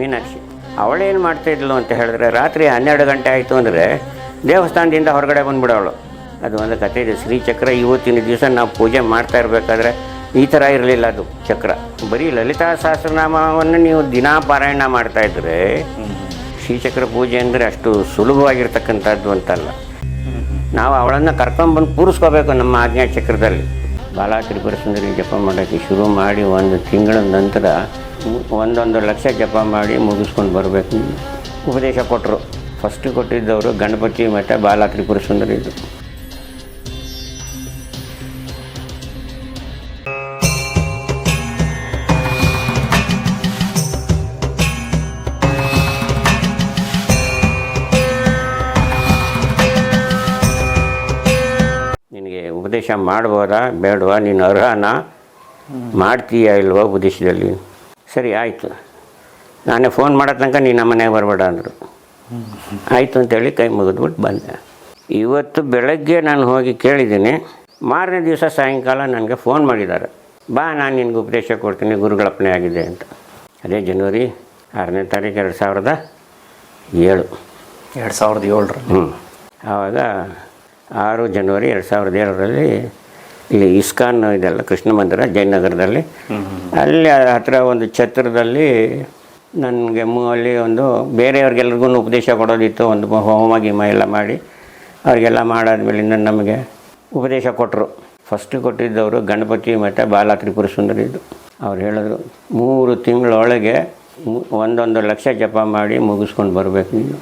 ಮೀನಾಕ್ಷಿ ಅವಳೇನು ಮಾಡ್ತಾಯಿದ್ಲು ಅಂತ ಹೇಳಿದ್ರೆ, ರಾತ್ರಿ ಹನ್ನೆರಡು ಗಂಟೆ ಆಯಿತು ಅಂದರೆ ದೇವಸ್ಥಾನದಿಂದ ಹೊರಗಡೆ ಬಂದುಬಿಡೋಳು ಅದು ಒಂದು ಕತೆ ಇದೆ, ಶ್ರೀಚಕ್ರ ಇವತ್ತಿನ ದಿವಸ ನಾವು ಪೂಜೆ ಮಾಡ್ತಾ ಇರಬೇಕಾದ್ರೆ ಈ ಥರ ಇರಲಿಲ್ಲ ಅದು ಚಕ್ರ. ಬರೀ ಲಲಿತಾ ಸಹಸ್ರನಾಮವನ್ನು ನೀವು ದಿನಾ ಪಾರಾಯಣ ಮಾಡ್ತಾ ಇದ್ರೆ ಶ್ರೀಚಕ್ರ ಪೂಜೆ ಅಂದರೆ ಅಷ್ಟು ಸುಲಭವಾಗಿರ್ತಕ್ಕಂಥದ್ದು ಅಂತಲ್ಲ. ನಾವು ಅವಳನ್ನು ಕರ್ಕೊಂಡ್ಬಂದು ಕೂರಿಸ್ಕೋಬೇಕು ನಮ್ಮ ಆಜ್ಞಾ ಚಕ್ರದಲ್ಲಿ ಬಾಲ ತ್ರಿಪುರ ಸುಂದರಿ ಜಪ ಮಾಡೋಕ್ಕೆ ಶುರು ಮಾಡಿ ಒಂದು ತಿಂಗಳ ನಂತರ ಒಂದೊಂದು ಲಕ್ಷ ಜಪ ಮಾಡಿ ಮುಗಿಸ್ಕೊಂಡು ಬರಬೇಕು. ಉಪದೇಶ ಕೊಟ್ಟರು ಫಸ್ಟ್ ಕೊಟ್ಟಿದ್ದವರು ಗಣಪತಿ ಮತ್ತು ಬಾಲ ತ್ರಿಪುರ ಸುಂದರಿ ಇದು. ಉಪದೇಶ ಮಾಡ್ಬೋದಾ? ಬೇಡವಾ? ನೀನು ಅರ್ಹನ? ಮಾಡ್ತೀಯಾ ಇಲ್ವೋ ಉಪದೇಶದಲ್ಲಿ ಸರಿ ಆಯಿತು. ನಾನೇ ಫೋನ್ ಮಾಡೋ ತನಕ ನೀನು ನಮ್ಮ ಮನೆಗೆ ಬರಬೇಡ ಅಂದರು. ಆಯಿತು ಅಂತೇಳಿ ಕೈ ಮುಗಿದ್ಬಿಟ್ಟು ಬಂದೆ. ಇವತ್ತು ಬೆಳಗ್ಗೆ ನಾನು ಹೋಗಿ ಕೇಳಿದ್ದೀನಿ. ಮಾರನೇ ದಿವಸ ಸಾಯಂಕಾಲ ನನಗೆ ಫೋನ್ ಮಾಡಿದ್ದಾರೆ. ಬಾ ನಾನು ನಿನಗೆ ಉಪದೇಶ ಕೊಡ್ತೀನಿ ಗುರುಗಳಪ್ಪನೇ ಆಗಿದೆ ಅಂತ. ಅದೇ ಜನವರಿ ಆರನೇ ತಾರೀಕು ಎರಡು ಸಾವಿರದ ಏಳು. ಎರಡು ಸಾವಿರದ ಏಳರ ಹ್ಞೂ ಆವಾಗ ಆರು ಜನವರಿ ಎರಡು ಸಾವಿರದ ಏಳರಲ್ಲಿ ಇಲ್ಲಿ ಇಸ್ಕಾನ್ ಇದೆಲ್ಲ ಕೃಷ್ಣ ಮಂದಿರ ಜಯನಗರದಲ್ಲಿ. ಅಲ್ಲಿ ಹತ್ರ ಒಂದು ಛತ್ರದಲ್ಲಿ ನನಗೆ ಅಲ್ಲಿ ಒಂದು ಬೇರೆಯವ್ರಿಗೆಲ್ರಿಗೂ ಉಪದೇಶ ಕೊಡೋದಿತ್ತು ಒಂದು ಹೋಮ ಗೀಮ ಎಲ್ಲ ಮಾಡಿ. ಅವರಿಗೆಲ್ಲ ಮಾಡಾದ್ಮೇಲಿಂದ ನಮಗೆ ಉಪದೇಶ ಕೊಟ್ಟರು ಫಸ್ಟ್ ಕೊಟ್ಟಿದ್ದವರು ಗಣಪತಿ ಮತ್ತು ಬಾಲ ತ್ರಿಪುರ ಸುಂದರಿ ಇದು ಅವ್ರು ಹೇಳಿದ್ರು ಮೂರು ತಿಂಗಳೊಳಗೆ ಒಂದೊಂದು ಲಕ್ಷ ಜಪ ಮಾಡಿ ಮುಗಿಸ್ಕೊಂಡು ಬರಬೇಕು ನೀನು.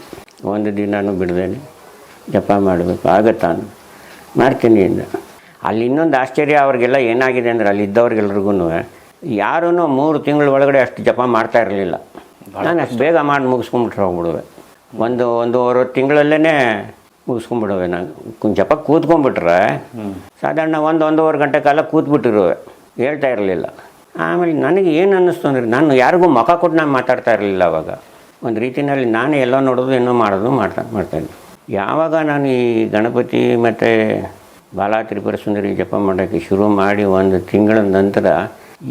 ಒಂದು ದಿನಾನು ಬಿಡದೇನೆ. ಜಪ ಮಾಡಬೇಕು. ಆಗತ್ತಾನು. ಮಾಡ್ತೀನಿ ಅಂದ. ಅಲ್ಲಿ ಇನ್ನೊಂದು ಆಶ್ಚರ್ಯ ಅವ್ರಿಗೆಲ್ಲ ಏನಾಗಿದೆ ಅಂದರೆ ಅಲ್ಲಿ ಇದ್ದವ್ರಿಗೆಲ್ರಿಗೂ ಯಾರೂ ಮೂರು ತಿಂಗಳ ಒಳಗಡೆ ಅಷ್ಟು ಜಪ ಮಾಡ್ತಾ ಇರಲಿಲ್ಲ. ನಾನು ಅಷ್ಟು ಬೇಗ ಮಾಡಿ ಮುಗಿಸ್ಕೊಂಬಿಟ್ರೆ ಹೋಗ್ಬಿಡುವೆ. ಒಂದು ಒಂದೂವರೆ ತಿಂಗಳಲ್ಲೇ ಮುಗಿಸ್ಕೊಂಬಿಡುವೆ ನಾನು. ಜಪ ಕೂತ್ಕೊಂಡ್ಬಿಟ್ರೆ ಸಾಧಾರಣ ಒಂದು ಒಂದೂವರೆ ಗಂಟೆ ಕಾಲ ಕೂತ್ಬಿಟ್ಟಿರುವೆ. ಹೇಳ್ತಾ ಇರಲಿಲ್ಲ. ಆಮೇಲೆ ನನಗೆ ಏನು ಅನ್ನಿಸ್ತು ಅಂದರೆ ನಾನು ಯಾರಿಗೂ ಮುಖ ಕೊಟ್ಟು ನಾನು ಮಾತಾಡ್ತಾ ಇರಲಿಲ್ಲ ಅವಾಗ. ಒಂದು ರೀತಿಯಲ್ಲಿ ನಾನೇ ಎಲ್ಲೋ ನೋಡೋದು ಏನೋ ಮಾಡೋದು ಮಾಡ್ತಾ ಮಾಡ್ತಾಯಿದ್ದೆ ಯಾವಾಗ ನಾನು ಈ ಗಣಪತಿ ಮತ್ತು ಬಾಲಾ ತ್ರಿಪುರ ಸುಂದರಿ ಜಪ ಮಾಡೋಕ್ಕೆ ಶುರು ಮಾಡಿ ಒಂದು ತಿಂಗಳ ನಂತರ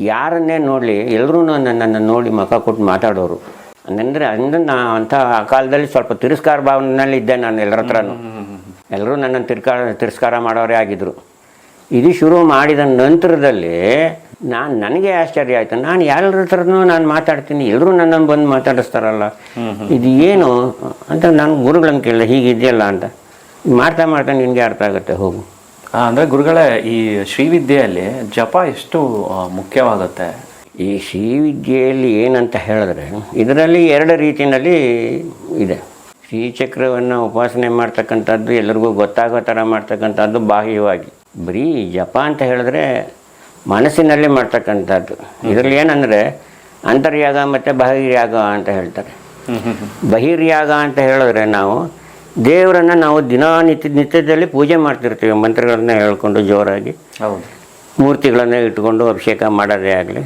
ಯಾರನ್ನೇ ನೋಡಲಿ ಎಲ್ಲರೂ ನನ್ನನ್ನು ನೋಡಿ ಮಖ ಕೊಟ್ಟು ಮಾತಾಡೋರು. ಅಂದರೆ ಅಂದ್ರೆ ನಾ ಅಂಥ ಆ ಕಾಲದಲ್ಲಿ ಸ್ವಲ್ಪ ತಿರಸ್ಕಾರ ಭಾವನೆಯಲ್ಲಿ ಇದ್ದೆ ನಾನು ಎಲ್ಲರ ಹತ್ರನೂ. ಎಲ್ಲರೂ ನನ್ನನ್ನು ತಿರ್ಕಾರ ತಿರಸ್ಕಾರ ಮಾಡೋರೇ ಆಗಿದ್ದರು ಇದು ಶುರು ಮಾಡಿದ ನಂತರದಲ್ಲಿ ನಾನು ನನಗೆ ಆಶ್ಚರ್ಯ ಆಯಿತು. ನಾನು ಯಾರ ಹತ್ರನೂ ನಾನು ಮಾತಾಡ್ತೀನಿ. ಎಲ್ಲರೂ ನನ್ನನ್ನು ಬಂದು ಮಾತಾಡಿಸ್ತಾರಲ್ಲ. ಇದು ಏನು? ಅಂತ ನಾನು ಗುರುಗಳನ್ನ ಕೇಳಿದೆ. ಹೀಗಿದೆಯಲ್ಲ ಅಂತ. ಮಾಡ್ತಾ ಮಾಡ್ತಾ ನಿನಗೆ ಅರ್ಥ ಆಗುತ್ತೆ. ಹೋಗು. ಅಂದರೆ ಅಂದ್ರೆ ಗುರುಗಳೇ ಈ ಶ್ರೀವಿದ್ಯೆಯಲ್ಲಿ ಜಪ ಎಷ್ಟು ಮುಖ್ಯವಾಗುತ್ತೆ? ಈ ಶ್ರೀವಿದ್ಯೆಯಲ್ಲಿ ಏನಂತ ಹೇಳಿದ್ರೆ ಇದರಲ್ಲಿ ಎರಡು ರೀತಿಯಲ್ಲಿ ಇದೆ. ಶ್ರೀಚಕ್ರವನ್ನು ಉಪಾಸನೆ ಮಾಡ್ತಕ್ಕಂಥದ್ದು ಎಲ್ಲರಿಗೂ ಗೊತ್ತಾಗೋ ಥರ ಮಾಡ್ತಕ್ಕಂಥದ್ದು ಬಾಹ್ಯವಾಗಿ. ಬರೀ ಜಪ ಅಂತ ಹೇಳಿದ್ರೆ ಮನಸ್ಸಿನಲ್ಲೇ ಮಾಡ್ತಕ್ಕಂಥದ್ದು. ಇದರಲ್ಲಿ ಏನಂದರೆ ಅಂತರ್ಯಾಗ ಮತ್ತು ಬಹಿರ್ಯಾಗ ಅಂತ ಹೇಳ್ತಾರೆ. ಬಹಿರ್ಯಾಗ ಅಂತ ಹೇಳಿದ್ರೆ ನಾವು ದೇವರನ್ನು ನಾವು ದಿನನಿತ್ಯ ನಿತ್ಯದಲ್ಲಿ ಪೂಜೆ ಮಾಡ್ತಿರ್ತೀವಿ. ಮಂತ್ರಗಳನ್ನ ಹೇಳ್ಕೊಂಡು ಜೋರಾಗಿ. ಮೂರ್ತಿಗಳನ್ನು ಮೂರ್ತಿಗಳನ್ನೇ ಇಟ್ಕೊಂಡು ಅಭಿಷೇಕ ಮಾಡೋದೇ ಆಗಲಿ.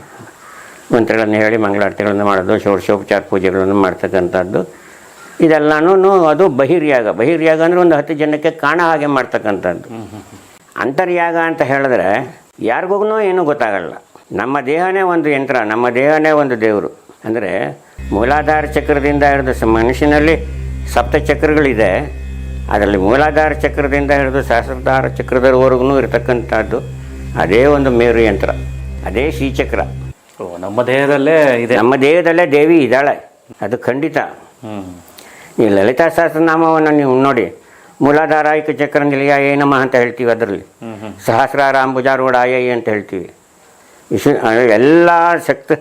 ಮಂತ್ರಗಳನ್ನು ಹೇಳಿ ಮಂಗಳಾರತಿಗಳನ್ನು ಮಾಡೋದು ಷೋಡಶೋಪಚಾರ ಪೂಜೆಗಳನ್ನು ಮಾಡ್ತಕ್ಕಂಥದ್ದು. ಇದೆಲ್ಲನೂ ಅದು ಬಹಿರ್ಯಾಗ. ಬಹಿರ್ಯಾಗ ಅಂದರೆ ಒಂದು ಹತ್ತು ಜನಕ್ಕೆ ಕಾಣ ಹಾಗೆ ಮಾಡ್ತಕ್ಕಂಥದ್ದು. ಅಂತರ್ಯಾಗ ಅಂತ ಹೇಳಿದ್ರೆ ಯಾರಿಗೂ ಏನೂ ಗೊತ್ತಾಗಲ್ಲ. ನಮ್ಮ ದೇಹನೇ ಒಂದು ಯಂತ್ರ ನಮ್ಮ ದೇಹನೇ ಒಂದು ದೇವರು. ಅಂದರೆ ಮೂಲಾಧಾರ ಚಕ್ರದಿಂದ ಹಿಡಿದು ಸ ಮನುಷ್ಯನಲ್ಲಿ ಸಪ್ತ ಚಕ್ರಗಳಿದೆ. ಅದರಲ್ಲಿ ಮೂಲಾಧಾರ ಚಕ್ರದಿಂದ ಹಿಡಿದು ಸಹಸ್ರಧಾರ ಚಕ್ರದವರೆಗೂ ಇರತಕ್ಕಂಥದ್ದು ಅದೇ ಒಂದು ಮೇರು ಯಂತ್ರ ಅದೇ ಶ್ರೀಚಕ್ರ ನಮ್ಮ ದೇಹದಲ್ಲೇ ಇದೆ. ನಮ್ಮ ದೇಹದಲ್ಲೇ ದೇವಿ ಇದ್ದಾಳೆ. ಅದು ಖಂಡಿತ. ಹ್ಞೂ ಈ ಲಲಿತಾ ಸಹಸ್ರನಾಮವನ್ನು ನೀವು ನೋಡಿ ಮೂಲಾಧಾರಾಯಿಕ ಚಕ್ರ ನಿಲಯ ನಮಃ ಅಂತ ಹೇಳ್ತೀವಿ ಅದರಲ್ಲಿ. ಸಹಸ್ರಾರ ಅಂಬುಜಾರೂಢಾಯ ಅಂತ ಹೇಳ್ತೀವಿ. ವಿಶ್ವ ಎಲ್ಲ ಶಕ್ತ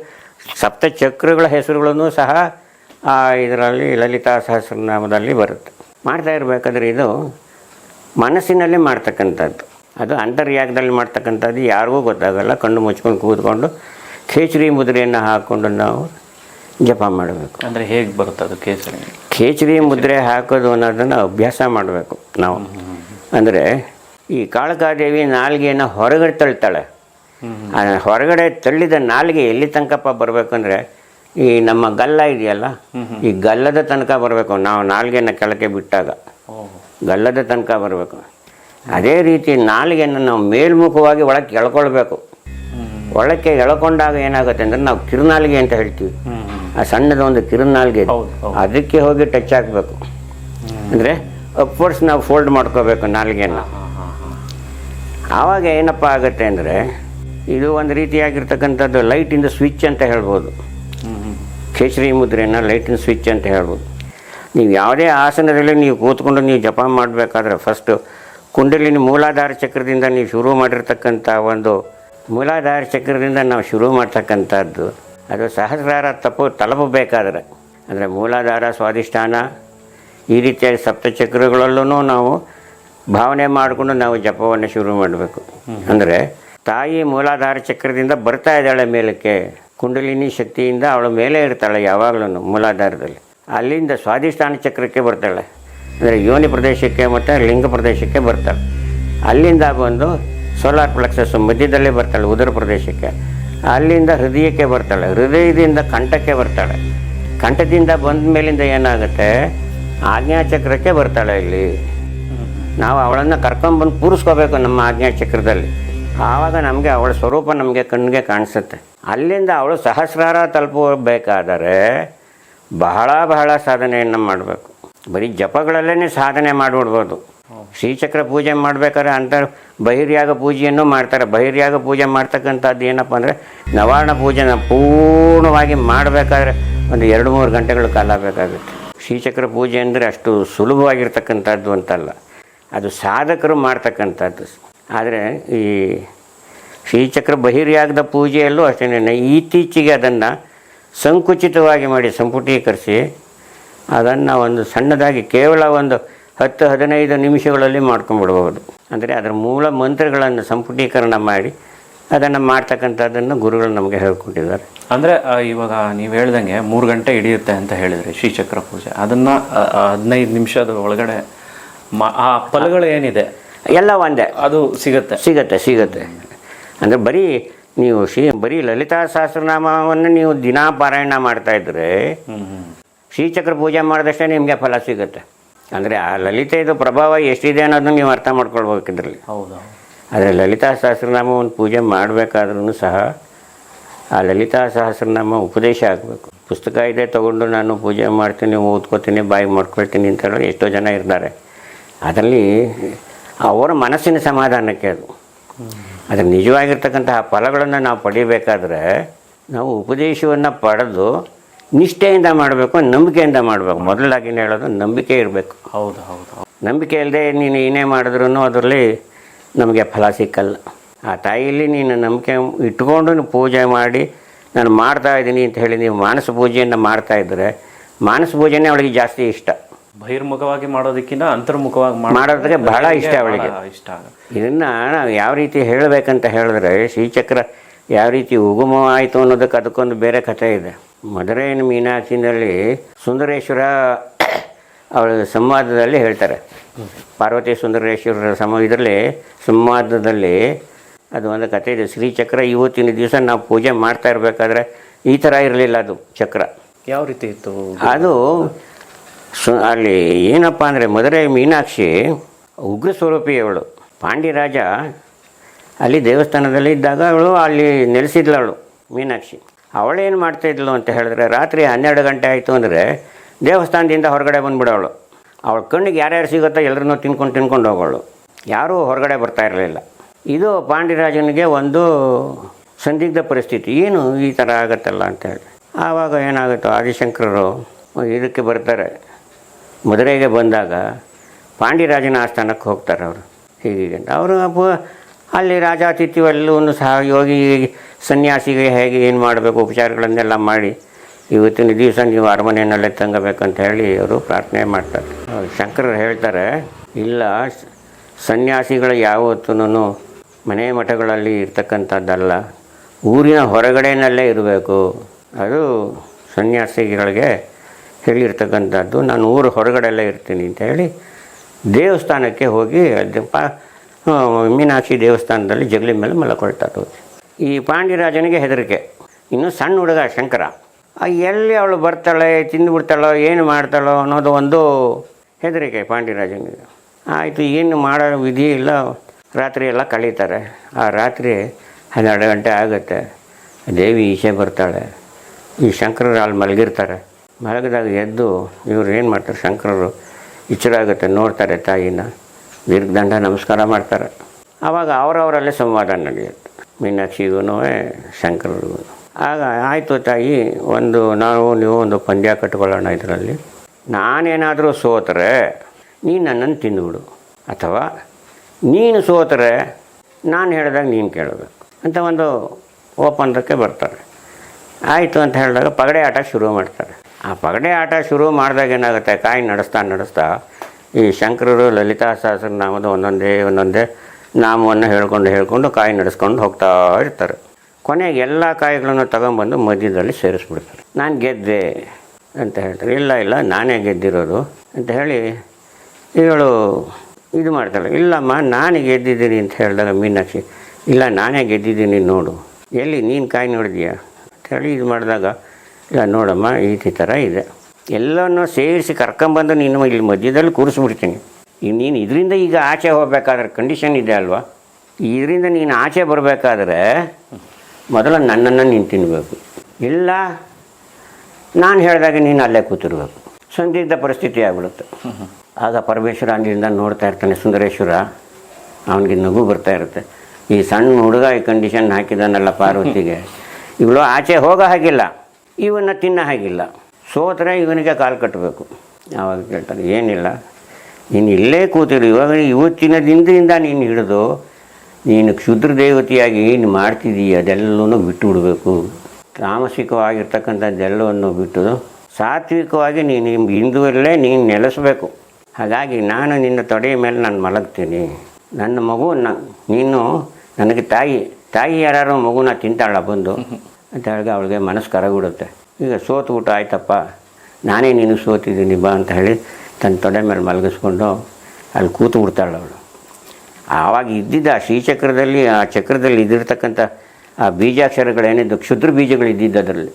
ಸಪ್ತ ಚಕ್ರಗಳ ಹೆಸರುಗಳನ್ನು ಸಹ ಆ ಇದರಲ್ಲಿ ಲಲಿತಾ ಸಹಸ್ರನಾಮದಲ್ಲಿ ಬರುತ್ತೆ. ಮಾಡ್ತಾ ಇರಬೇಕಾದ್ರೆ ಇದು ಮನಸ್ಸಿನಲ್ಲೇ ಮಾಡ್ತಕ್ಕಂಥದ್ದು. ಅದು ಅಂತರ್ಯಾಗದಲ್ಲಿ ಮಾಡ್ತಕ್ಕಂಥದ್ದು ಯಾರಿಗೂ ಗೊತ್ತಾಗಲ್ಲ. ಕಣ್ಣು ಮುಚ್ಕೊಂಡು ಕೂತ್ಕೊಂಡು ಖೇಚರಿ ಮುದ್ರೆಯನ್ನು ಹಾಕ್ಕೊಂಡು ನಾವು ಜಪ ಮಾಡಬೇಕು. ಅಂದರೆ ಹೇಗೆ ಬರುತ್ತೆ ಅದು ಕೇಸರಿ? ಖೇಚರಿ ಮುದ್ರೆ ಹಾಕೋದು ಅನ್ನೋದನ್ನು ಅಭ್ಯಾಸ ಮಾಡಬೇಕು ನಾವು. ಅಂದರೆ ಈ ಕಾಳಕಾದೇವಿ ನಾಲ್ಗೆಯನ್ನು ಹೊರಗಡೆ ತಳ್ತಾಳೆ. ಹೊರಗಡೆ ತಳ್ಳಿದ ನಾಲ್ಗೆ ಎಲ್ಲಿ ತನಕಪ್ಪ ಬರಬೇಕಂದ್ರೆ ಈ ನಮ್ಮ ಗಲ್ಲ ಇದೆಯಲ್ಲ, ಈ ಗಲ್ಲದ ತನಕ ಬರಬೇಕು. ನಾವು ನಾಲ್ಗೆಯನ್ನು ಕೆಳಗೆ ಬಿಟ್ಟಾಗ ಗಲ್ಲದ ತನಕ ಬರಬೇಕು. ಅದೇ ರೀತಿ ನಾಲ್ಗೆಯನ್ನು ನಾವು ಮೇಲ್ಮುಖವಾಗಿ ಒಳಕ್ಕೆ ಎಳ್ಕೊಳ್ಬೇಕು. ಒಳಕ್ಕೆ ಎಳ್ಕೊಂಡಾಗ ಏನಾಗುತ್ತೆ ಅಂದರೆ ನಾವು ಕಿರುನಾಲಿಗೆ ಅಂತ ಹೇಳ್ತೀವಿ. ಆ ಸಣ್ಣದ ಒಂದು ಕಿರುನಾಲ್ಗೆ. ಅದಕ್ಕೆ ಹೋಗಿ ಟಚ್ ಆಗಬೇಕು ಅಂದರೆ ಅಪ್ವರ್ಡ್ಸ್ ನಾವು ಫೋಲ್ಡ್ ಮಾಡ್ಕೋಬೇಕು ನಾಲ್ಗೆಯನ್ನು. ಆವಾಗ ಏನಪ್ಪ ಆಗುತ್ತೆ ಅಂದರೆ ಇದು ಒಂದು ರೀತಿಯಾಗಿರ್ತಕ್ಕಂಥದ್ದು ಲೈಟಿಂದ ಸ್ವಿಚ್ ಅಂತ ಹೇಳ್ಬೋದು. ಕೇಸರಿ ಮುದ್ರೆನ ಲೈಟಿನ ಸ್ವಿಚ್ ಅಂತ ಹೇಳ್ಬೋದು. ನೀವು ಯಾವುದೇ ಆಸನದಲ್ಲಿ ನೀವು ಕೂತ್ಕೊಂಡು ನೀವು ಜಪ ಮಾಡಬೇಕಾದ್ರೆ ಫಸ್ಟು ಕುಂಡಲಿನ ಮೂಲಾಧಾರ ಚಕ್ರದಿಂದ ನೀವು ಶುರು ಮಾಡಿರ್ತಕ್ಕಂಥ ಒಂದು ಮೂಲಾಧಾರ ಚಕ್ರದಿಂದ ನಾವು ಶುರು ಮಾಡ್ತಕ್ಕಂಥದ್ದು ಅದು ಸಹಸ್ರಾರ ತಪ್ಪು ತಲುಪಬೇಕಾದ್ರೆ. ಅಂದರೆ ಮೂಲಾಧಾರ ಸ್ವಾಧಿಷ್ಠಾನ ಈ ರೀತಿಯಾಗಿ ಸಪ್ತಚಕ್ರಗಳಲ್ಲೂ ನಾವು ಭಾವನೆ ಮಾಡಿಕೊಂಡು ನಾವು ಜಪವನ್ನು ಶುರು ಮಾಡಬೇಕು. ಅಂದರೆ ತಾಯಿ ಮೂಲಾಧಾರ ಚಕ್ರದಿಂದ ಬರ್ತಾ ಇದ್ದಾಳೆ ಮೇಲಕ್ಕೆ ಕುಂಡಲಿನಿ ಶಕ್ತಿಯಿಂದ ಅವಳ ಮೇಲೆ ಇರ್ತಾಳೆ ಯಾವಾಗಲೂ ಮೂಲಾಧಾರದಲ್ಲಿ. ಅಲ್ಲಿಂದ ಸ್ವಾಧಿಷ್ಠಾನ ಚಕ್ರಕ್ಕೆ ಬರ್ತಾಳೆ. ಅಂದರೆ ಯೋನಿ ಪ್ರದೇಶಕ್ಕೆ ಮತ್ತು ಲಿಂಗ ಪ್ರದೇಶಕ್ಕೆ ಬರ್ತಾಳೆ. ಅಲ್ಲಿಂದ ಬಂದು ಸೋಲಾರ್ ಪ್ಲೆಕ್ಸಸ್ ಮಧ್ಯದಲ್ಲೇ ಬರ್ತಾಳೆ ಉದರ ಪ್ರದೇಶಕ್ಕೆ. ಅಲ್ಲಿಂದ ಹೃದಯಕ್ಕೆ ಬರ್ತಾಳೆ. ಹೃದಯದಿಂದ ಕಂಠಕ್ಕೆ ಬರ್ತಾಳೆ. ಕಂಠದಿಂದ ಬಂದ ಮೇಲಿಂದ ಏನಾಗುತ್ತೆ? ಆಜ್ಞಾಚಕ್ರಕ್ಕೆ ಬರ್ತಾಳೆ ಇಲ್ಲಿ. ನಾವು ಅವಳನ್ನು ಕರ್ಕೊಂಬಂದು ಕೂರಿಸ್ಕೋಬೇಕು ನಮ್ಮ ಆಜ್ಞಾಚಕ್ರದಲ್ಲಿ. ಆವಾಗ ನಮಗೆ ಅವಳ ಸ್ವರೂಪ ನಮಗೆ ಕಣ್ಣಿಗೆ ಕಾಣಿಸುತ್ತೆ. ಅಲ್ಲಿಂದ ಅವಳು ಸಹಸ್ರಾರ ತಲುಪಬೇಕಾದರೆ ಬಹಳ ಬಹಳ ಸಾಧನೆಯನ್ನು ಮಾಡಬೇಕು. ಬರೀ ಜಪಗಳಲ್ಲೇ ಸಾಧನೆ ಮಾಡಿಬಿಡ್ಬೋದು. ಶ್ರೀಚಕ್ರ ಪೂಜೆ ಮಾಡ್ಬೇಕಾದ್ರೆ ಅಂತ ಬಹಿರ್ಯಾಗ ಪೂಜೆಯನ್ನು ಮಾಡ್ತಾರೆ. ಬಹಿರ್ಯಾಗ ಪೂಜೆ ಮಾಡ್ತಕ್ಕಂಥದ್ದು ಏನಪ್ಪ ಅಂದರೆ ನವಾರ್ಣ ಪೂಜೆನ ಪೂರ್ಣವಾಗಿ ಮಾಡಬೇಕಾದ್ರೆ ಒಂದು ಎರಡು ಮೂರು ಗಂಟೆಗಳ ಕಾಲ ಬೇಕಾಗುತ್ತೆ. ಶ್ರೀಚಕ್ರ ಪೂಜೆ ಅಂದರೆ ಅಷ್ಟು ಸುಲಭವಾಗಿರ್ತಕ್ಕಂಥದ್ದು ಅಂತಲ್ಲ. ಅದು ಸಾಧಕರು ಮಾಡ್ತಕ್ಕಂಥದ್ದು. ಆದರೆ ಈ ಶ್ರೀಚಕ್ರ ಬಹಿರ್ಯಾಗದ ಪೂಜೆಯಲ್ಲೂ ಅಷ್ಟೇ ಇತ್ತೀಚೆಗೆ ಅದನ್ನು ಸಂಕುಚಿತವಾಗಿ ಮಾಡಿ ಸಂಪುಟೀಕರಿಸಿ ಅದನ್ನು ಒಂದು ಸಣ್ಣದಾಗಿ ಕೇವಲ ಒಂದು ಹತ್ತು ಹದಿನೈದು ನಿಮಿಷಗಳಲ್ಲಿ ಮಾಡ್ಕೊಂಡ್ಬಿಡ್ಬೋದು. ಅಂದರೆ ಅದರ ಮೂಲ ಮಂತ್ರಗಳನ್ನು ಸಂಪುಟೀಕರಣ ಮಾಡಿ ಅದನ್ನು ಮಾಡ್ತಕ್ಕಂಥದ್ದನ್ನು ಗುರುಗಳು ನಮಗೆ ಹೇಳ್ಕೊಟ್ಟಿದ್ದಾರೆ. ಅಂದರೆ ಇವಾಗ ನೀವು ಹೇಳ್ದಂಗೆ ಮೂರು ಗಂಟೆ ಹಿಡಿಯುತ್ತೆ ಅಂತ ಹೇಳಿದ್ರಿ ಶ್ರೀಚಕ್ರ ಪೂಜೆ. ಅದನ್ನು ಹದಿನೈದು ನಿಮಿಷದ ಒಳಗಡೆ ಮ- ಆ ಫಲಗಳು ಏನಿದೆ? ಎಲ್ಲ ಒಂದೇ. ಅದು ಸಿಗುತ್ತೆ. ಸಿಗುತ್ತೆ ಸಿಗುತ್ತೆ. ಅಂದರೆ ಬರೀ ನೀವು ಶ್ರೀ ಬರೀ ಲಲಿತಾ ಸಹಸ್ರನಾಮವನ್ನು ನೀವು ದಿನಾ ಪಾರಾಯಣ ಮಾಡ್ತಾಯಿದ್ರೆ ಶ್ರೀಚಕ್ರ ಪೂಜೆ ಮಾಡಿದಷ್ಟೇ ನಿಮಗೆ ಫಲ ಸಿಗುತ್ತೆ. ಅಂದರೆ ಆ ಲಲಿತೆದು ಪ್ರಭಾವ ಎಷ್ಟಿದೆ ಅನ್ನೋದನ್ನು ನೀವು ಅರ್ಥ ಮಾಡ್ಕೊಳ್ಬೇಕು ಇದರಲ್ಲಿ. ಹೌದು. ಆದರೆ ಲಲಿತಾ ಸಹಸ್ರನಾಮ ಒಂದು ಪೂಜೆ ಮಾಡಬೇಕಾದ್ರೂ ಸಹ ಆ ಲಲಿತಾ ಸಹಸ್ರನಾಮ ಉಪದೇಶ ಆಗಬೇಕು. ಪುಸ್ತಕ ಇದೆ ತೊಗೊಂಡು ನಾನು ಪೂಜೆ ಮಾಡ್ತೀನಿ ಓದ್ಕೋತೀನಿ ಬಾಯಿ ಮಾಡ್ಕೊಳ್ತೀನಿ ಅಂತ ಹೇಳೋ ಎಷ್ಟೋ ಜನ ಇರ್ತಾರೆ. ಅದರಲ್ಲಿ ಅವರ ಮನಸ್ಸಿನ ಸಮಾಧಾನಕ್ಕೆ ಅದು. ಅದರ ನಿಜವಾಗಿರ್ತಕ್ಕಂತಹ ಫಲಗಳನ್ನು ನಾವು ಪಡಿಬೇಕಾದ್ರೆ ನಾವು ಉಪದೇಶವನ್ನು ಪಡೆದು ನಿಷ್ಠೆಯಿಂದ ಮಾಡಬೇಕು ನಂಬಿಕೆಯಿಂದ ಮಾಡಬೇಕು. ಮೊದಲಾಗಿನೇ ಹೇಳೋದು ನಂಬಿಕೆ ಇರಬೇಕು. ಹೌದು ಹೌದು. ನಂಬಿಕೆ ಇಲ್ಲದೆ ನೀನು ಏನೇ ಮಾಡಿದ್ರೂ ಅದರಲ್ಲಿ ನಮಗೆ ಫಲ ಸಿಕ್ಕಲ್ಲ. ಆ ತಾಯಿಯಲ್ಲಿ ನೀನು ನಂಬಿಕೆ ಇಟ್ಕೊಂಡು ನೀನು ಪೂಜೆ ಮಾಡಿ ನಾನು ಮಾಡ್ತಾ ಇದ್ದೀನಿ ಅಂತ ಹೇಳಿ ನೀವು ಮಾನಸ ಪೂಜೆಯನ್ನು ಮಾಡ್ತಾ ಇದ್ದರೆ ಮಾನಸ ಪೂಜೆನೇ ಅವಳಿಗೆ ಜಾಸ್ತಿ ಇಷ್ಟ. ಬಹಿರ್ಮುಖವಾಗಿ ಮಾಡೋದಕ್ಕಿಂತ ಅಂತರ್ಮುಖವಾಗಿ ಮಾಡೋದಕ್ಕೆ ಬಹಳ ಇಷ್ಟ ಅವಳಿಗೆ. ಇಷ್ಟ ಇದನ್ನು ನಾವು ಯಾವ ರೀತಿ ಹೇಳಬೇಕಂತ ಹೇಳಿದ್ರೆ ಶ್ರೀಚಕ್ರ ಯಾವ ರೀತಿ ಉಗಮವಾಯಿತು ಅನ್ನೋದಕ್ಕೆ ಅದಕ್ಕೊಂದು ಬೇರೆ ಕಥೆ ಇದೆ. ಮಧುರೈನ ಮೀನಾಕ್ಷಿನಲ್ಲಿ ಸುಂದರೇಶ್ವರ ಅವಳ ಸಂವಾದದಲ್ಲಿ ಹೇಳ್ತಾರೆ. ಪಾರ್ವತಿ ಸುಂದರೇಶ್ವರರ ಸಮ ಇದರಲ್ಲಿ ಸಂವಾದದಲ್ಲಿ ಅದು ಒಂದು ಕಥೆ ಇದೆ. ಶ್ರೀಚಕ್ರ ಇವತ್ತಿನ ದಿವಸ ನಾವು ಪೂಜೆ ಮಾಡ್ತಾ ಇರಬೇಕಾದ್ರೆ ಈ ಥರ ಇರಲಿಲ್ಲ ಅದು ಚಕ್ರ. ಯಾವ ರೀತಿ ಇತ್ತು? ಅದು ಸು ಅಲ್ಲಿ ಏನಪ್ಪ ಅಂದರೆ ಮಧುರೈ ಮೀನಾಕ್ಷಿ ಉಗ್ರ ಸ್ವರೂಪಿ ಅವಳು ಪಾಂಡ್ಯರಾಜ ಅಲ್ಲಿ ದೇವಸ್ಥಾನದಲ್ಲಿ ಇದ್ದಾಗ ಅವಳು ಅಲ್ಲಿ ನೆಲೆಸಿದ್ಲು ಅವಳು, ಮೀನಾಕ್ಷಿ. ಅವಳೇನು ಮಾಡ್ತಾಯಿದ್ಲು ಅಂತ ಹೇಳಿದ್ರೆ ರಾತ್ರಿ ಹನ್ನೆರಡು ಗಂಟೆ ಆಯಿತು ಅಂದರೆ ದೇವಸ್ಥಾನದಿಂದ ಹೊರಗಡೆ ಬಂದುಬಿಡೋಳು ಅವಳ. ಕಣ್ಣಿಗೆ ಯಾರ್ಯಾರು ಸಿಗುತ್ತೋ ಎಲ್ಲರನ್ನೂ ತಿನ್ಕೊಂಡು ತಿನ್ಕೊಂಡು ಹೋಗೋಳು. ಯಾರೂ ಹೊರಗಡೆ ಬರ್ತಾ ಇರಲಿಲ್ಲ. ಇದು ಪಾಂಡಿರಾಜನಿಗೆ ಒಂದು ಸಂದಿಗ್ಧ ಪರಿಸ್ಥಿತಿ. ಏನು ಈ ಥರ ಆಗತ್ತಲ್ಲ ಅಂತೇಳಿ ಆವಾಗ ಏನಾಗುತ್ತೋ ಆದಿಶಂಕರರು ಇದಕ್ಕೆ ಬರ್ತಾರೆ. ಮದುರೆಗೆ ಬಂದಾಗ ಪಾಂಡಿರಾಜನ ಆಸ್ಥಾನಕ್ಕೆ ಹೋಗ್ತಾರೆ ಅವರು. ಹೀಗೆ. ಅವರು ಅಪ್ಪ- ಅಲ್ಲಿ ರಾಜಾತಿಥ್ಯವಲ್ಲೂ ಸಹ ಯೋಗಿ ಸನ್ಯಾಸಿಗೆ ಹೇಗೆ ಏನು ಮಾಡಬೇಕು, ಉಪಚಾರಗಳನ್ನೆಲ್ಲ ಮಾಡಿ ಇವತ್ತಿನ ದಿವಸ ನೀವು ಅರಮನೆಯಲ್ಲೇ ತಂಗಬೇಕಂತ ಹೇಳಿ ಅವರು ಪ್ರಾರ್ಥನೆ ಮಾಡ್ತಾರೆ. ಶಂಕರರು ಹೇಳ್ತಾರೆ, ಇಲ್ಲ, ಸನ್ಯಾಸಿಗಳು ಯಾವತ್ತೂ ಮನೆ ಮಠಗಳಲ್ಲಿ ಇರ್ತಕ್ಕಂಥದ್ದಲ್ಲ, ಊರಿನ ಹೊರಗಡೆಯಲ್ಲೇ ಇರಬೇಕು. ಅದು ಸನ್ಯಾಸಿಗಳಿಗೆ ಹೇಳಿರ್ತಕ್ಕಂಥದ್ದು, ನಾನು ಊರು ಹೊರಗಡೆಯಲ್ಲೇ ಇರ್ತೀನಿ ಅಂತ ಹೇಳಿ ದೇವಸ್ಥಾನಕ್ಕೆ ಹೋಗಿ ಅದು ಮೀನಾಕ್ಷಿ ದೇವಸ್ಥಾನದಲ್ಲಿ ಜಗಲಿ ಮೇಲೆ ಮಲ್ಕೊಳ್ತಾ ಈ ಪಾಂಡ್ಯರಾಜನಿಗೆ ಹೆದರಿಕೆ. ಇನ್ನು ಸಣ್ಣ ಹುಡುಗ ಶಂಕರ. ಎಲ್ಲಿ ಅವಳು ಬರ್ತಾಳೆ ತಿಂದುಬಿಡ್ತಾಳೋ ಏನು ಮಾಡ್ತಾಳೋ ಅನ್ನೋದು ಒಂದು ಹೆದರಿಕೆ ಪಾಂಡ್ಯರಾಜನಿಗೆ ಆಯಿತು, ಏನು ಮಾಡೋ ವಿಧಿ ಇಲ್ಲ. ರಾತ್ರಿ ಎಲ್ಲ ಕಳೀತಾರೆ. ಆ ರಾತ್ರಿ ಹನ್ನೆರಡು ಗಂಟೆ ಆಗುತ್ತೆ. ದೇವಿ ಈಚೆ ಬರ್ತಾಳೆ. ಈ ಶಂಕರರು ಅಲ್ಲಿ ಮಲಗಿರ್ತಾರೆ. ಮಲಗಿದಾಗ ಎದ್ದು ಇವ್ರು ಏನು ಮಾಡ್ತಾರೆ, ಶಂಕರರು ಇಚ್ಚರಾಗುತ್ತೆ ನೋಡ್ತಾರೆ ತಾಯಿನ. ದೀರ್ಘದಂಡ ನಮಸ್ಕಾರ ಮಾಡ್ತಾರೆ. ಆವಾಗ ಅವರವರಲ್ಲೇ ಸಂವಾದ ನಡೆಯುತ್ತೆ. ಮೀನಾಕ್ಷಿಗೂ ಶಂಕರರಿಗೂ ಆಗ ಆಯಿತು ತಾಯಿ, ಒಂದು ನಾವು, ನೀವು ಒಂದು ಪಂದ್ಯ ಕಟ್ಕೊಳ್ಳೋಣ ಇದರಲ್ಲಿ. ನಾನೇನಾದರೂ ಸೋತರೆ ನೀನು ನನ್ನನ್ನು ತಿಂದುಬಿಡು. ಅಥವಾ ನೀನು ಸೋತರೆ ನಾನು ಹೇಳಿದಾಗ ನೀನು ಕೇಳಬೇಕು ಅಂತ ಒಂದು ಒಪ್ಪಂದಕ್ಕೆ ಬರ್ತಾರೆ. ಆಯಿತು ಅಂತ ಹೇಳಿದಾಗ ಪಗಡೆ ಆಟ ಶುರು ಮಾಡ್ತಾರೆ. ಆ ಪಗಡೆ ಆಟ ಶುರು ಮಾಡಿದಾಗ ಏನಾಗುತ್ತೆ? ಕಾಯಿ ನಡೆಸ್ತಾ ನಡೆಸ್ತಾ ಈ ಶಂಕರರು, ಲಲಿತಾ ಸಹಸ್ರನಾಮದ ಒಂದೊಂದೇ ಒಂದೊಂದೇ ನಾಮವನ್ನು ಹೇಳ್ಕೊಂಡು ಹೇಳ್ಕೊಂಡು ಕಾಯಿ ನಡೆಸ್ಕೊಂಡು ಹೋಗ್ತಾ ಇರ್ತಾರೆ. ಕೊನೆಗೆ ಎಲ್ಲ ಕಾಯಿಗಳನ್ನು ತಗೊಂಬಂದು ಮಧ್ಯದಲ್ಲಿ ಸೇರಿಸ್ಬಿಡ್ತಾರೆ. ನಾನು ಗೆದ್ದೆ ಅಂತ ಹೇಳ್ತಾರೆ. ಇಲ್ಲ ಇಲ್ಲ, ನಾನೇ ಗೆದ್ದಿರೋದು ಅಂತ ಹೇಳಿ ಇವಳು ಇದು ಮಾಡ್ತಾಳೆ. ಇಲ್ಲಮ್ಮ, ನಾನು ಗೆದ್ದಿದ್ದೀನಿ ಅಂತ ಹೇಳಿದಾಗ ಮೀನಾಕ್ಷಿ, ಇಲ್ಲ, ನಾನೇ ಗೆದ್ದಿದ್ದೀನಿ ನೋಡು. ಎಲ್ಲಿ, ನೀನು ಕಾಯಿ ನೋಡಿದೀಯಾ? ಅಂತ ಹೇಳಿ ಇದು ಮಾಡಿದಾಗ, ಇಲ್ಲ, ನೋಡಮ್ಮ, ಈ ಥರ ಇದೆ. ಎಲ್ಲನೂ ಸೇರಿಸಿ ಕರ್ಕೊಂಬಂದು ನೀನು ಇಲ್ಲಿ ಮಧ್ಯದಲ್ಲಿ ಕೂರಿಸ್ಬಿಡ್ತೀನಿ. ನೀನು ಇದರಿಂದ ಈಗ ಆಚೆ ಹೋಗಬೇಕಾದ್ರೆ ಕಂಡೀಷನ್ ಇದೆ ಅಲ್ವಾ? ಇದರಿಂದ ನೀನು ಆಚೆ ಬರಬೇಕಾದ್ರೆ ಮೊದಲು ನನ್ನನ್ನು ನೀನು ತಿನ್ನಬೇಕು ಇಲ್ಲ, ನಾನು ಹೇಳಿದಾಗ ನೀನು ಅಲ್ಲೇ ಕೂತಿರ್ಬೇಕು. ಸಂದಿಗ್ಧ ಪರಿಸ್ಥಿತಿ ಆಗ್ಬಿಡುತ್ತೆ. ಆಗ ಪರಮೇಶ್ವರ ಅಲ್ಲಿಂದ ನೋಡ್ತಾ ಇರ್ತಾನೆ ಸುಂದರೇಶ್ವರ. ಅವನಿಗೆ ನಗು ಬರ್ತಾ ಇರುತ್ತೆ. ಈ ಸಣ್ಣ ಹುಡುಗ ಈ ಕಂಡೀಷನ್ ಹಾಕಿದಾನಲ್ಲ ಪಾರ್ವತಿಗೆ. ಇವಳು ಆಚೆ ಹೋಗೋ ಹಾಗಿಲ್ಲ. ಇವನ್ನ ತಿನ್ನೋ ಹಾಗಿಲ್ಲ. ಸೋತ್ರೆ ಇವನಿಗೆ ಕಾಲು ಕಟ್ಟಬೇಕು. ಆವಾಗ ಕೇಳ್ತಾರೆ? ಏನಿಲ್ಲ. ನೀನು ಇಲ್ಲೇ ಕೂತಿರು. ಇವಾಗ ಇವತ್ತಿನ ದಿನದಿಂದ ನೀನು ಹಿಡಿದು ನೀನು ಕ್ಷುದ್ರ ದೇವತೆಯಾಗಿ ಏನು ಮಾಡ್ತಿದ್ದೀಯ ಅದೆಲ್ಲವೂ ಬಿಟ್ಟು ಬಿಡಬೇಕು. ತಾಮಸಿಕವಾಗಿರ್ತಕ್ಕಂಥದ್ದೆಲ್ಲವನ್ನು ಬಿಟ್ಟು ಸಾತ್ವಿಕವಾಗಿ ನೀನು ಹಿಂದುವಲ್ಲೇ ನೀನು ನೆಲೆಸಬೇಕು. ಹಾಗಾಗಿ ನಾನು ನಿನ್ನ ತೊಡೆಯ ಮೇಲೆ ನಾನು ಮಲಗ್ತೀನಿ. ನನ್ನ ಮಗುವನ್ನು ನೀನು ನನಗೆ ತಾಯಿ ತಾಯಿ ಯಾರು ಮಗುನ ತಿಂತಾಳ ಬಂದು? ಅಂತ ಹೇಳಿ ಅವಳಿಗೆ ಮನಸ್ಸು ಕರಗಿಡುತ್ತೆ ಈಗ ಸೋತು ಊಟ ಆಯ್ತಪ್ಪ. ನಾನೇ ನೀನು ಸೋತಿದ್ದೀನಿ ಬಾ ಅಂತ ಹೇಳಿ ತನ್ನ ತೊಡೆ ಮೇಲೆ ಮಲಗಿಸ್ಕೊಂಡು ಅಲ್ಲಿ ಕೂತು ಬಿಡ್ತಾಳೆ ಅವಳು. ಆವಾಗ ಇದ್ದಿದ್ದ ಆ ಶ್ರೀಚಕ್ರದಲ್ಲಿ ಆ ಚಕ್ರದಲ್ಲಿ ಇದ್ದಿರ್ತಕ್ಕಂಥ ಆ ಬೀಜಾಕ್ಷರಗಳೇನಿದ್ದು ಕ್ಷುದ್ರ ಬೀಜಗಳು ಇದ್ದಿದ್ದು ಅದರಲ್ಲಿ.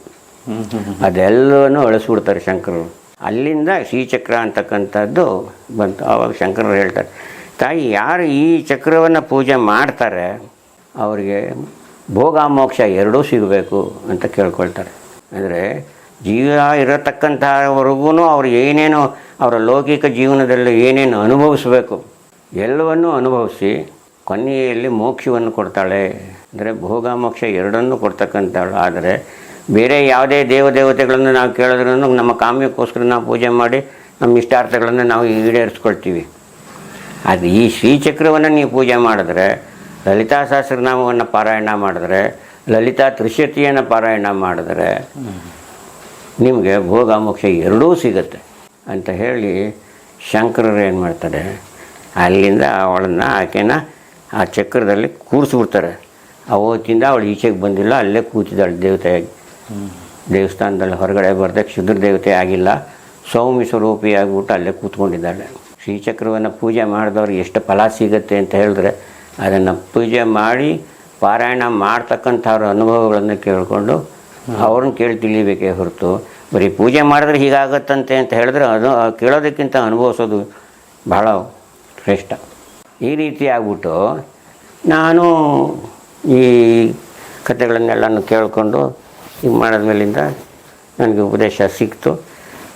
ಅದೆಲ್ಲವನ್ನು ಅಳಿಸ್ಬಿಡ್ತಾರೆ ಶಂಕರರು. ಅಲ್ಲಿಂದ ಶ್ರೀಚಕ್ರ ಅಂತಕ್ಕಂಥದ್ದು ಬಂತು. ಆವಾಗ ಶಂಕರರು ಹೇಳ್ತಾರೆ, ತಾಯಿ, ಯಾರು ಈ ಚಕ್ರವನ್ನು ಪೂಜೆ ಮಾಡ್ತಾರೆ, ಅವರಿಗೆ ಭೋಗ ಮೋಕ್ಷ ಎರಡೂ ಸಿಗಬೇಕು ಅಂತ ಕೇಳ್ಕೊಳ್ತಾರೆ. ಅಂದರೆ ಜೀವ ಇರತಕ್ಕಂಥವರೆಗೂ ಅವರು ಏನೇನು ಅವರ ಲೌಕಿಕ ಜೀವನದಲ್ಲಿ ಏನೇನು ಅನುಭವಿಸಬೇಕು, ಎಲ್ಲವನ್ನೂ ಅನುಭವಿಸಿ ಕೊನೆಯಲ್ಲಿ ಮೋಕ್ಷವನ್ನು ಕೊಡ್ತಾಳೆ. ಅಂದರೆ ಭೋಗ ಮೋಕ್ಷ ಎರಡನ್ನೂ ಕೊಡ್ತಕ್ಕಂಥವಳು. ಆದರೆ ಬೇರೆ ಯಾವುದೇ ದೇವದೇವತೆಗಳನ್ನು ನಾವು ಕೇಳಿದ್ರೂ ನಮ್ಮ ಕಾಮ್ಯಕ್ಕೋಸ್ಕರ ನಾವು ಪೂಜೆ ಮಾಡಿ ನಮ್ಮ ಇಷ್ಟಾರ್ಥಗಳನ್ನು ನಾವು ಈಡೇರಿಸ್ಕೊಳ್ತೀವಿ. ಅದು ಈ ಶ್ರೀಚಕ್ರವನ್ನು ನೀವು ಪೂಜೆ ಮಾಡಿದ್ರೆ ಲಲಿತಾ ಸಹಸ್ರನಾಮವನ್ನು ಪಾರಾಯಣ ಮಾಡಿದ್ರೆ ಲಲಿತಾ ತ್ರಿಶತಿಯನ್ನು ಪಾರಾಯಣ ಮಾಡಿದ್ರೆ ನಿಮಗೆ ಭೋಗ ಮೋಕ್ಷ ಎರಡೂ ಸಿಗುತ್ತೆ ಅಂತ ಹೇಳಿ ಶಂಕರರು ಏನು ಮಾಡ್ತಾರೆ? ಅಲ್ಲಿಂದ ಅವಳನ್ನು ಆಕೆನ ಆ ಚಕ್ರದಲ್ಲಿ ಕೂರಿಸ್ಬಿಡ್ತಾರೆ. ಅವತ್ತಿಂದ ಅವಳು ಈಚೆಗೆ ಬಂದಿಲ್ಲ, ಅಲ್ಲೇ ಕೂತಿದ್ದಾಳೆ ದೇವತೆಯಾಗಿ. ದೇವಸ್ಥಾನದಲ್ಲಿ ಹೊರಗಡೆ ಬರ್ದೆ ಶುದ್ರ ದೇವತೆ ಆಗಿಲ್ಲ, ಸೌಮ್ಯ ಸ್ವರೂಪಿ ಆಗಿಬಿಟ್ಟು ಅಲ್ಲೇ ಕೂತ್ಕೊಂಡಿದ್ದಾಳೆ. ಶ್ರೀಚಕ್ರವನ್ನು ಪೂಜೆ ಮಾಡಿದವ್ರಿಗೆ ಎಷ್ಟು ಫಲ ಸಿಗುತ್ತೆ ಅಂತ ಹೇಳಿದ್ರೆ ಅದನ್ನು ಪೂಜೆ ಮಾಡಿ ಪಾರಾಯಣ ಮಾಡ್ತಕ್ಕಂಥವ್ರ ಅನುಭವಗಳನ್ನು ಕೇಳಿಕೊಂಡು ಅವ್ರನ್ನ ಕೇಳಿ ತಿಳಿಬೇಕೇ ಹೊರತು. ಬರೀ ಪೂಜೆ ಮಾಡಿದ್ರೆ ಹೀಗಾಗತ್ತಂತೆ ಅಂತ ಹೇಳಿದ್ರೆ ಅದು ಕೇಳೋದಕ್ಕಿಂತ ಅನುಭವಿಸೋದು ಬಹಳ ಶ್ರೇಷ್ಠ. ಈ ರೀತಿ ಆಗ್ಬಿಟ್ಟು ನಾನು ಈ ಕಥೆಗಳನ್ನೆಲ್ಲನೂ ಕೇಳಿಕೊಂಡು ಇದು ಮಾಡಿದ್ಮೇಲಿಂದ ನನಗೆ ಉಪದೇಶ ಸಿಕ್ತು.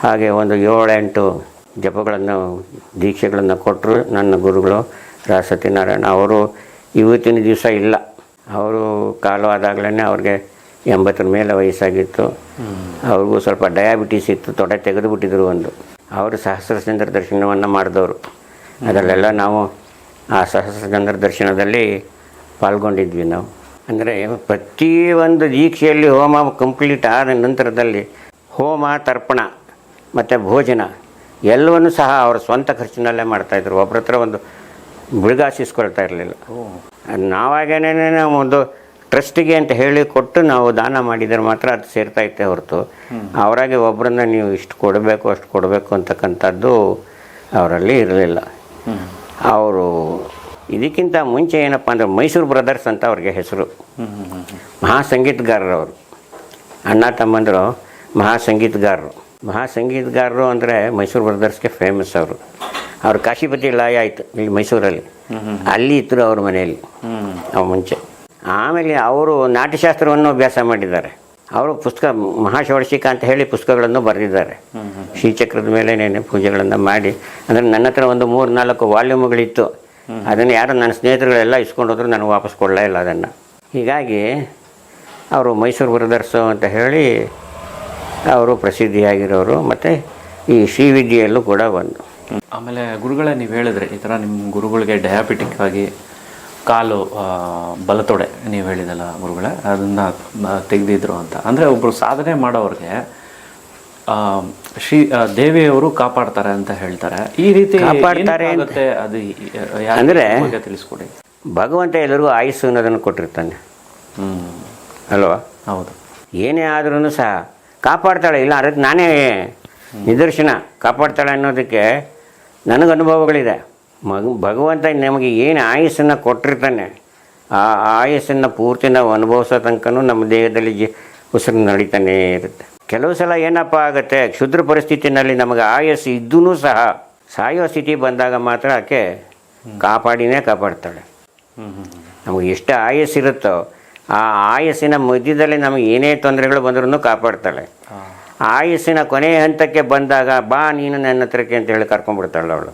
ಹಾಗೆ ಒಂದು ಏಳೆಂಟು ಜಪಗಳನ್ನು, ದೀಕ್ಷೆಗಳನ್ನು ಕೊಟ್ಟರು ನನ್ನ ಗುರುಗಳು ರಾ ಸತ್ಯನಾರಾಯಣ ಅವರು ಇವತ್ತಿನ ದಿವಸ ಇಲ್ಲ. ಅವರು ಕಾಲವಾದಾಗಲೇ ಅವ್ರಿಗೆ ಎಂಬತ್ತರ ಮೇಲೆ ವಯಸ್ಸಾಗಿತ್ತು. ಅವ್ರಿಗೂ ಸ್ವಲ್ಪ ಡಯಾಬಿಟೀಸ್ ಇತ್ತು, ತೊಡೆ ತೆಗೆದುಬಿಟ್ಟಿದ್ರು ಒಂದು. ಅವರು ಸಹಸ್ರಚಂದ್ರ ದರ್ಶನವನ್ನು ಮಾಡಿದವರು. ಅದರಲ್ಲೆಲ್ಲ ನಾವು ಆ ಸಹಸ್ರಚಂದ್ರ ದರ್ಶನದಲ್ಲಿ ಪಾಲ್ಗೊಂಡಿದ್ವಿ ನಾವು. ಅಂದರೆ ಪ್ರತಿಯೊಂದು ದೀಕ್ಷೆಯಲ್ಲಿ ಹೋಮ ಕಂಪ್ಲೀಟ್ ಆದ ನಂತರದಲ್ಲಿ ಹೋಮ, ತರ್ಪಣ ಮತ್ತು ಭೋಜನ ಎಲ್ಲವನ್ನೂ ಸಹ ಅವರ ಸ್ವಂತ ಖರ್ಚಿನಲ್ಲೇ ಮಾಡ್ತಾಯಿದ್ರು ಒಬ್ಬರ ಹತ್ರ ಒಂದು ಬಿಳಗಾಸಿಸ್ಕೊಳ್ತಾ ಇರಲಿಲ್ಲ. ನಾವಾಗೇನೇ ಒಂದು ಟ್ರಸ್ಟಿಗೆ ಅಂತ ಹೇಳಿ ಕೊಟ್ಟು ನಾವು ದಾನ ಮಾಡಿದರೆ ಮಾತ್ರ ಅದು ಸೇರ್ತಾ ಇತ್ತೆ ಹೊರತು ಅವರಾಗೆ ಒಬ್ಬರನ್ನ ನೀವು ಇಷ್ಟು ಕೊಡಬೇಕು ಅಷ್ಟು ಕೊಡಬೇಕು ಅಂತಕ್ಕಂಥದ್ದು ಅವರಲ್ಲಿ ಇರಲಿಲ್ಲ. ಅವರು ಇದಕ್ಕಿಂತ ಮುಂಚೆ ಏನಪ್ಪ ಅಂದರೆ ಮೈಸೂರು ಬ್ರದರ್ಸ್ ಅಂತ ಅವ್ರಿಗೆ ಹೆಸರು. ಮಹಾ ಸಂಗೀತಗಾರರು ಅವರು. ಅಣ್ಣ ತಮ್ಮಂದರು ಮಹಾ ಸಂಗೀತಗಾರರು ಮಹಾ ಸಂಗೀತಗಾರರು ಅಂದರೆ ಮೈಸೂರು ಬ್ರದರ್ಸ್ಗೆ ಫೇಮಸ್ ಅವರು. ಅವ್ರು ಕಾಶಿಪತಿ ಲಾಯ ಆಯಿತು ಇಲ್ಲಿ ಮೈಸೂರಲ್ಲಿ. ಅಲ್ಲಿ ಇದ್ದರು ಅವ್ರ ಮನೆಯಲ್ಲಿ. ನಾವು ಮುಂಚೆ. ಆಮೇಲೆ ಅವರು ನಾಟ್ಯಶಾಸ್ತ್ರವನ್ನು ಅಭ್ಯಾಸ ಮಾಡಿದ್ದಾರೆ. ಅವರು ಪುಸ್ತಕ ಮಹಾಷೋಡಶಿಕ ಅಂತ ಹೇಳಿ ಪುಸ್ತಕಗಳನ್ನು ಬರೆದಿದ್ದಾರೆ. ಶ್ರೀಚಕ್ರದ ಮೇಲೆ ನೆನೆ ಪೂಜೆಗಳನ್ನು ಮಾಡಿ. ಅಂದರೆ ನನ್ನ ಹತ್ರ ಒಂದು ಮೂರು ನಾಲ್ಕು ವಾಲ್ಯೂಮ್ಗಳಿತ್ತು ಅದನ್ನು ಯಾರು ನನ್ನ ಸ್ನೇಹಿತರುಗಳೆಲ್ಲ ಇಸ್ಕೊಂಡು ಹೋದ್ರು ನನಗೆ ವಾಪಸ್ ಕೊಡಲೇ ಇಲ್ಲ ಅದನ್ನು. ಹೀಗಾಗಿ ಅವರು ಮೈಸೂರು ಬ್ರದರ್ಸು ಅಂತ ಹೇಳಿ ಅವರು ಪ್ರಸಿದ್ಧಿಯಾಗಿರೋರು. ಮತ್ತು ಈ ಶ್ರೀವಿದ್ಯೆಯಲ್ಲೂ ಕೂಡ ಒಂದು ಆಮೇಲೆ ಗುರುಗಳೇ ನೀವು ಹೇಳಿದ್ರೆ ಈ ಥರ ನಿಮ್ಮ ಗುರುಗಳಿಗೆ ಡಯಾಬಿಟಿಕ್ ಆಗಿ ಕಾಲು ಬಲತೊಡೆ ನೀವು ಹೇಳಿದಲ್ಲ ಗುರುಗಳೇ ಅದನ್ನು ತೆಗೆದಿದ್ರು ಅಂತ. ಅಂದರೆ ಒಬ್ಬರು ಸಾಧನೆ ಮಾಡೋರಿಗೆ ಆ, ಶ್ರೀ ದೇವಿಯವರು ಕಾಪಾಡ್ತಾರೆ ಅಂತ ಹೇಳ್ತಾರೆ. ಈ ರೀತಿ ಕಾಪಾಡ್ತಾರೆ ಅದು ಅಂದರೆ ತಿಳಿಸ್ಕೊಡಿ. ಭಗವಂತ ಎಲ್ಲರಿಗೂ ಆಯುಸ್ಸು ಅನ್ನೋದನ್ನು ಕೊಟ್ಟಿರ್ತಾನೆ. ಅಲ್ವಾ? ಹೌದು. ಏನೇ ಆದ್ರೂ ಸಹ ಕಾಪಾಡ್ತಾಳೆ ಇಲ್ಲ ಅದಕ್ಕೆ ನಾನೇ ನಿದರ್ಶನ. ಕಾಪಾಡ್ತಾಳೆ ಅನ್ನೋದಕ್ಕೆ ನನಗೆ ಅನುಭವಗಳಿದೆ. ಮಗ, ಭಗವಂತ ನಮಗೆ ಏನು ಆಯಸ್ಸನ್ನು ಕೊಟ್ಟಿರ್ತಾನೆ, ಆ ಆಯಸ್ಸನ್ನು ಪೂರ್ತಿ ನಾವು ಅನುಭವಿಸೋ ತನಕನೂ ನಮ್ಮ ದೇಹದಲ್ಲಿ ಜಿ, ಉಸಿರು ನಡೀತಾನೇ ಇರುತ್ತೆ. ಕೆಲವು ಸಲ ಏನಪ್ಪ ಆಗುತ್ತೆ, ಕ್ಷುದ್ರ ಪರಿಸ್ಥಿತಿನಲ್ಲಿ ನಮಗೆ ಆಯಸ್ಸು ಇದ್ದೂ ಸಹ ಸಾಯೋ ಸ್ಥಿತಿ ಬಂದಾಗ ಮಾತ್ರ ಆಕೆ ಕಾಪಾಡಿನೇ ಕಾಪಾಡ್ತಾಳೆ. ನಮಗೆ ಎಷ್ಟು ಆಯಸ್ಸಿರುತ್ತೋ, ಆ ಆಯಸ್ಸಿನ ಮಧ್ಯದಲ್ಲಿ ನಮಗೆ ಏನೇ ತೊಂದರೆಗಳು ಬಂದ್ರೂ ಕಾಪಾಡ್ತಾಳೆ. ಆಯಸ್ಸಿನ ಕೊನೆಯ ಹಂತಕ್ಕೆ ಬಂದಾಗ ಬಾ ನೀನು ನನ್ನ ಹತ್ರಕ್ಕೆ ಅಂತ ಹೇಳಿ ಕರ್ಕೊಂಡ್ಬಿಡ್ತಾಳೆ ಅವಳು.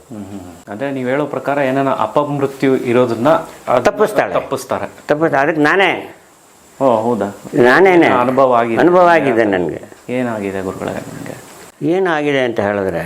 ಅದೇ ನೀವು ಹೇಳೋ ಪ್ರಕಾರ ಏನಾರ ಅಪಮೃತ್ಯು ಇರೋದನ್ನ ತಪ್ಪಿಸ್ತಾಳೆ. ತಪ್ಪಿಸ್ತಾರೆ. ತಪ್ಪಿಸ್ತಾರೆ ಅದಕ್ಕೆ ನಾನೇ. ಓ ಹೌದಾ? ನಾನೇನೆ. ಅನುಭವ ಆಗಿದೆ? ಅನುಭವ ಆಗಿದೆ ನನಗೆ. ಏನಾಗಿದೆ ಗುರುಗಳೇ ನನಗೆ ಏನಾಗಿದೆ ಅಂತ ಹೇಳಿದ್ರೆ